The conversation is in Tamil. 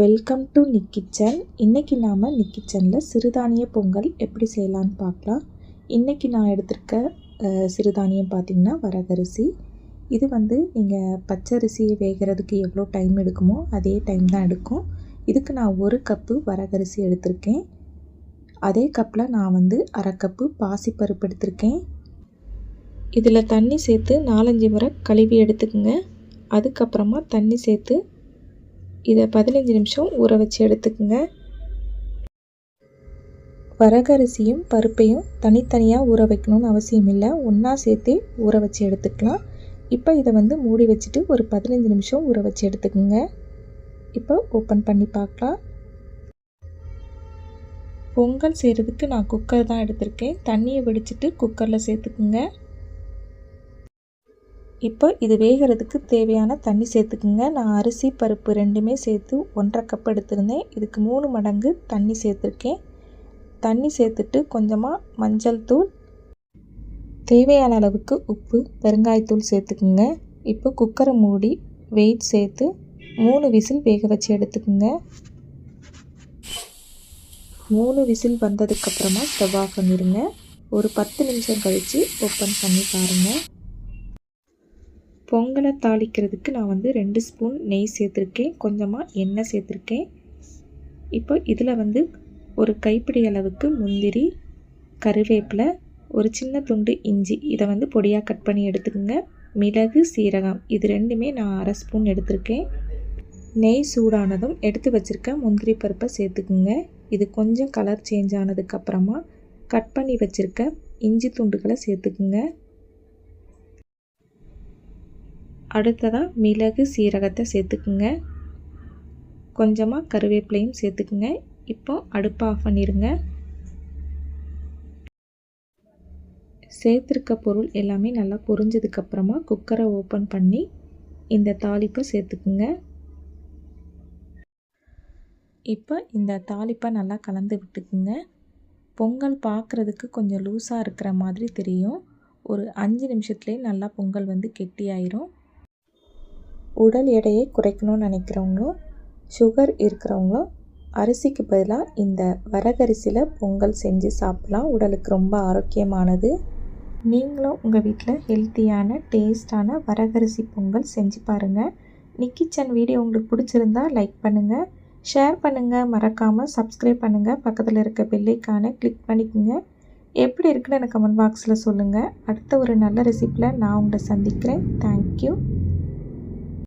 வெல்கம் டு நிக் கிச்சன் இன்றைக்கி நாம் நிக் கிச்சனில் சிறுதானிய பொங்கல் எப்படி செய்யலான்னு பார்க்கலாம். இன்றைக்கி நான் எடுத்திருக்க சிறுதானியம் பார்த்திங்கன்னா வரகரிசி. இது வந்து நீங்கள் பச்சரிசி வேகிறதுக்கு எவ்வளோ டைம் எடுக்குமோ அதே டைம் தான் எடுக்கும். இதுக்கு நான் ஒரு கப்பு வரகரிசி எடுத்திருக்கேன். அதே கப்பில் நான் வந்து அரை கப்பு பாசிப்பருப்பு எடுத்திருக்கேன். இதில் தண்ணி சேர்த்து நாலஞ்சு முறை கழுவி எடுத்துக்கோங்க. அதுக்கப்புறமா தண்ணி சேர்த்து இதை பதினஞ்சு நிமிஷம் ஊற வச்சு எடுத்துக்கோங்க. வரகரிசியும் பருப்பையும் தனித்தனியாக ஊற வைக்கணும்னு அவசியம் இல்லை. ஒன்றா சேர்த்தே ஊற வச்சு எடுத்துக்கலாம். இப்போ இதை வந்து மூடி வச்சுட்டு ஒரு பதினஞ்சு நிமிஷம் ஊற வச்சு எடுத்துக்கோங்க. இப்போ ஓப்பன் பண்ணி பார்க்கலாம். பொங்கல் செய்கிறதுக்கு நான் குக்கர் தான் எடுத்திருக்கேன். தண்ணியை வெடிச்சிட்டு குக்கரில் சேர்த்துக்குங்க. இப்போ இது வேகிறதுக்கு தேவையான தண்ணி சேர்த்துக்குங்க. நான் அரிசி பருப்பு ரெண்டுமே சேர்த்து ஒன்றரை கப் எடுத்திருந்தேன். இதுக்கு மூணு மடங்கு தண்ணி சேர்த்துருக்கேன். தண்ணி சேர்த்துட்டு கொஞ்சமாக மஞ்சள் தூள் தேவையான அளவுக்கு உப்பு பெருங்காயத்தூள் சேர்த்துக்குங்க. இப்போ குக்கரை மூடி வெயிட் சேர்த்து மூணு விசில் வேக வச்சு எடுத்துக்குங்க. மூணு விசில் வந்ததுக்கப்புறமா ஸ்டவ் ஆஃப் பண்ணிடுங்க ஒரு பத்து நிமிஷம் கழித்து ஓப்பன் பண்ணி பாருங்கள் பொங்கலை தாளிக்கிறதுக்கு நான் வந்து ரெண்டு ஸ்பூன் நெய் சேர்த்துருக்கேன். கொஞ்சமாக எண்ணெய் சேர்த்துருக்கேன். இப்போ இதில் வந்து ஒரு கைப்பிடி அளவுக்கு முந்திரி கருவேப்பிலை ஒரு சின்ன துண்டு இஞ்சி இதை வந்து பொடியாக கட் பண்ணி எடுத்துக்கோங்க. மிளகு சீரகம் இது ரெண்டுமே நான் அரை ஸ்பூன் எடுத்திருக்கேன். நெய் சூடானதும் எடுத்து வச்சுருக்க முந்திரி பருப்பை சேர்த்துக்குங்க. இது கொஞ்சம் கலர் சேஞ்ச் ஆனதுக்கப்புறமா கட் பண்ணி வச்சுருக்க இஞ்சி துண்டுகளை சேர்த்துக்குங்க. அடுத்ததாக மிளகு சீரகத்தை சேர்த்துக்குங்க. கொஞ்சமாக கருவேப்பிலையும் சேர்த்துக்குங்க. இப்போ அடுப்பை ஆஃப் பண்ணிடுங்க சேர்த்துருக்க பொருள் எல்லாமே நல்லா பொரிஞ்சதுக்கப்புறமா குக்கரை ஓப்பன் பண்ணி இந்த தாளிப்பை சேர்த்துக்குங்க. இப்போ இந்த தாளிப்பை நல்லா கலந்து விட்டுக்குங்க. பொங்கல் பார்க்குறதுக்கு கொஞ்சம் லூஸாக இருக்கிற மாதிரி தெரியும். ஒரு அஞ்சு நிமிஷத்துலேயே நல்லா பொங்கல் வந்து கெட்டியாயிரும். உடல் எடையை குறைக்கணும்னு நினைக்கிறவங்களும் சுகர் இருக்கிறவங்களும் அரிசிக்கு பதிலாக இந்த வரகரிசியில் பொங்கல் செஞ்சு சாப்பிட்லாம். உடலுக்கு ரொம்ப ஆரோக்கியமானது. நீங்களும் உங்கள் வீட்டில் ஹெல்த்தியான டேஸ்டான வரகரிசி பொங்கல் செஞ்சு பாருங்கள் நிக்கிச்சன் வீடியோ உங்களுக்கு பிடிச்சிருந்தா லைக் பண்ணுங்கள் ஷேர் பண்ணுங்கள் மறக்காமல் சப்ஸ்கிரைப் பண்ணுங்கள் பக்கத்தில் இருக்க பெல்லைக்கான கிளிக் பண்ணிக்கோங்க. எப்படி இருக்குன்னு எனக்கு கமெண்ட் பாக்ஸில் சொல்லுங்கள் அடுத்த ஒரு நல்ல ரெசிப்பியில் நான் உங்களை சந்திக்கிறேன். தேங்க்யூ